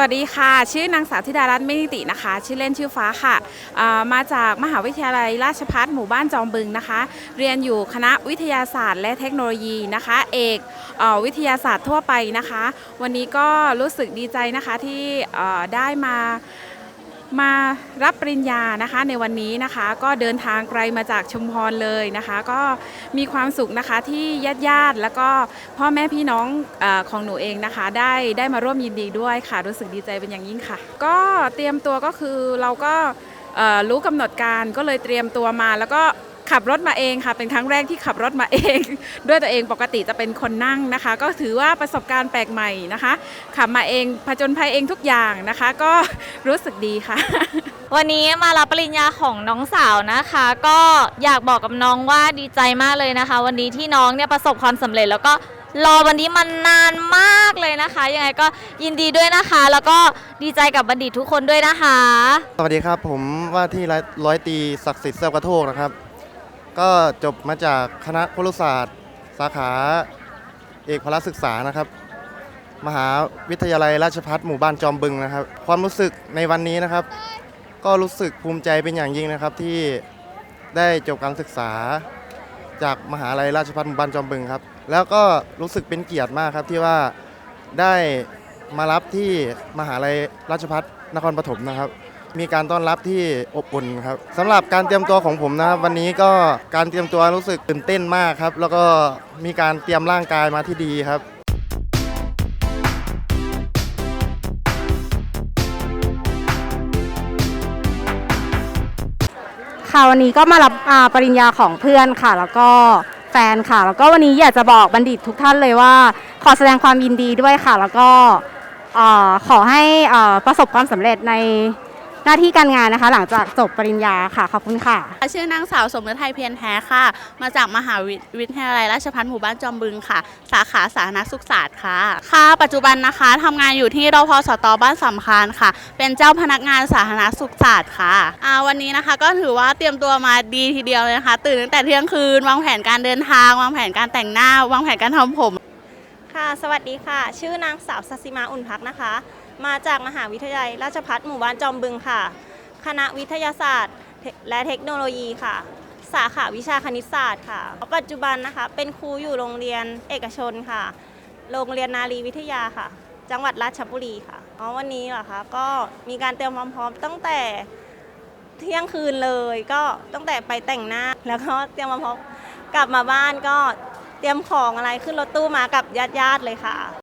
วัสดีค่ะ ชื่อนางสาวธิดารัตน์เมนิตินะคะ ชื่อเล่นชื่อฟ้าค่ะามาจากมหาวิทยาลัยราชภัฏหมู่บ้านจอมบึงนะคะ เรียนอยู่คณะวิทยาศาสตร์ และเทคโนโลยีนะคะ เอกเอวิทยาศาสตร์ทั่วไปนะคะ วันนี้ก็รู้สึกดีใจนะคะที่ได้มา มารับปริญญานะคะในวันนี้นะคะ ก็เดินทางไกลมาจากชุมพรเลยนะคะ ก็มีความสุขนะคะที่ญาติญาติแล้วก็พ่อแม่พี่น้องอของหนูเองนะคะ ได้ได้มาร่วมยินดีด้วยค่ะรู้สึกดีใจเป็นอย่างยิ่งค่ะ ก็เตรียมตัวก็คือเราก็รู้กำหนดการก็เลยเตรียมตัวมาแล้วก็ ขับรถมาเองค่ะ เป็นครั้งแรกที่ขับรถมาเอง ด้วยตัวเองปกติจะเป็นคนนั่งนะคะ ก็ถือว่าประสบการณ์แปลกใหม่นะคะ ขับมาเองผจญภัยเองทุกอย่างนะคะ ก็รู้สึกดีค่ะ วันนี้มารับปริญญาของน้องสาวนะคะ ก็อยากบอกกับน้องว่าดีใจมากเลยนะคะ วันนี้ที่น้องเนี่ยประสบความสำเร็จแล้วก็รอวันนี้มันนานมากเลยนะคะ ยังไงก็ยินดีด้วยนะคะ แล้วก็ดีใจกับบัณฑิตทุกคนด้วยนะคะ สวัสดีครับ ผมว่าที่ร้อยร้อยตรีศักดิ์สิทธิ์เสื้อกระโทกนะครับ ก็จบมาจากคณะครุศาสตร์ สาขาเอกพละศึกษานะครับ มหาวิทยาลัยราชภัฏหมู่บ้านจอมบึงนะครับ ความรู้สึกในวันนี้นะครับ ก็รู้สึกภูมิใจเป็นอย่างยิ่งนะครับที่ได้จบการศึกษาจากมหาลัยราชภัฏหมู่บ้านจอมบึงครับ แล้วก็รู้สึกเป็นเกียรติมากครับที่ว่าได้มารับที่มหาลัยราชภัฏนครปฐมนะครับ มีการต้อนรับที่อบอุ่นครับสำหรับการเตรียมตัวของผมนะครับ วันนี้ก็การเตรียมตัวรู้สึกตื่นเต้นมากครับ แล้วก็มีการเตรียมร่างกายมาที่ดีครับ ค่ะวันนี้ก็มารับอ่าปริญญาของเพื่อนค่ะ แล้วก็แฟนค่ะ แล้วก็วันนี้อยากจะบอกบัณฑิตทุกท่านเลยว่า ขอแสดงความยินดีด้วยค่ะ แล้วก็อ่อขอให้อ่อประสบความสำเร็จใน น้าที่การงานนะคะ หลังจากจบปริญญาค่ะขอบคุณค่ะ ชื่อนางสาวสมฤทัยเพียรแท้ค่ะ มาจากมหาวิวทยาลัยราชภัฏหมู่บ้านจอมบึงค่ะ สาขาสาธารณสุขศาสตร์ค่ะ ค่ะ ปัจจุบันนะคะทำงานอยู่ที่รพสตบ้านสำคัญค่ะ เป็นเจ้าพนักงานสาธารณสุขศาสตร์ค่ะอ่าวันนี้นะคะก็ถือว่าเตรียมตัวมาดีทีเดียวเลยนะคะ ตื่นตั้งแต่เที่ยงคืนวางแผนการเดินทาง วางแผนการแต่งหน้าวางแผนการทำผม ค่ะ สวัสดีค่ะ ชื่อนางสาวสัสิมาอุ่นพักนะคะ มาจากมหาวิทยาลัยราชภัฏหมู่บ้านจอมบึงค่ะ คณะวิทยาศาสตร์และเทคโนโลยีค่ะ สาขาวิชาคณิตศาสตร์ค่ะ ปัจจุบันนะคะ เป็นครูอยู่โรงเรียนเอกชนค่ะ โรงเรียนนารีวิทยาค่ะ จังหวัดราชบุรีค่ะอ๋อวันนี้เหรอคะ ก็มีการเตรียมความพร้อมตั้งแต่เที่ยงคืนเลย ก็ตั้งแต่ไปแต่งหน้า แล้วก็เตรียมความพร้อมกลับมาบ้านก็ เตรียมของอะไรขึ้นรถตู้มากับญาติๆเลยค่ะ